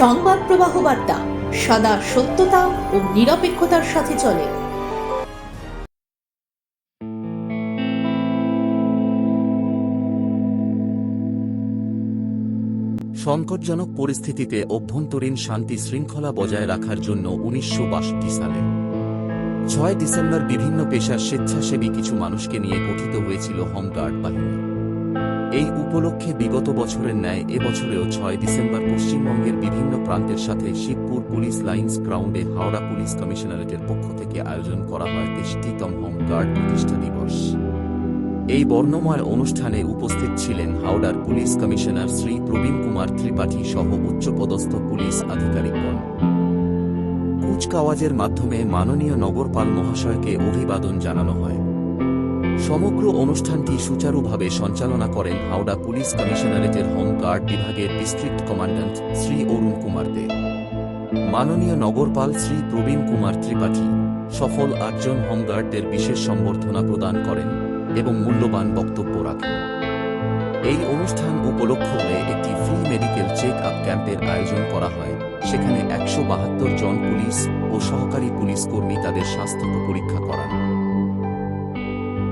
সংবাদ প্রবাহ বার্তা, সদা সত্যতা ও নিরপেক্ষতার সাথে চলে। সংকটজনক পরিস্থিতিতে অভ্যন্তরীণ শান্তি শৃঙ্খলা বজায় রাখার জন্য উনিশশো বাষট্টি সালে। ছয় ডিসেম্বর বিভিন্ন পেশার স্বেচ্ছাসেবী কিছু মানুষকে নিয়ে গঠিত হয়েছিল হোমগার্ড বাহিনী। এই উপলক্ষে বিগত বছরের ন্যায় এবছরেও ছয় ডিসেম্বর পশ্চিমবঙ্গের বিভিন্ন প্রান্তের সাথে শিবপুর পুলিশ লাইন্স গ্রাউন্ডে হাওড়া পুলিশ কমিশনারেটের পক্ষ থেকে আয়োজন করা হয় তেষ্টিতম হোমগার্ড প্রতিষ্ঠা দিবস। এই বর্ণময় অনুষ্ঠানে উপস্থিত ছিলেন হাওড়ার পুলিশ কমিশনার শ্রী প্রবীণ কুমার ত্রিপাঠী সহ উচ্চপদস্থ পুলিশ আধিকারিকগণ কুচকাওয়াজের মাধ্যমে মাননীয় নগরপাল মহাশয়কে অভিবাদন জানানো হয়। সমগ্র অনুষ্ঠানটি সুচারুভাবে সঞ্চালনা করেন হাওড়া পুলিশ কমিশনারেটের হোমগার্ড বিভাগের ডিস্ট্রিক্ট কমান্ড্যান্ট শ্রী অরুণ কুমার দে মাননীয় নগরপাল শ্রী প্রবীণ কুমার ত্রিপাঠী সফল আটজন হোমগার্ডদের বিশেষ সম্বর্ধনা প্রদান করেন এবং মূল্যবান বক্তব্য রাখেন। এই অনুষ্ঠান উপলক্ষ একটি ফ্রি মেডিকেল চেক আপ ক্যাম্পের আয়োজন করা হয়। সেখানে একশো বাহাত্তর জন পুলিশ ও সহকারী পুলিশ কর্মী তাদের স্বাস্থ্য পরীক্ষা করান।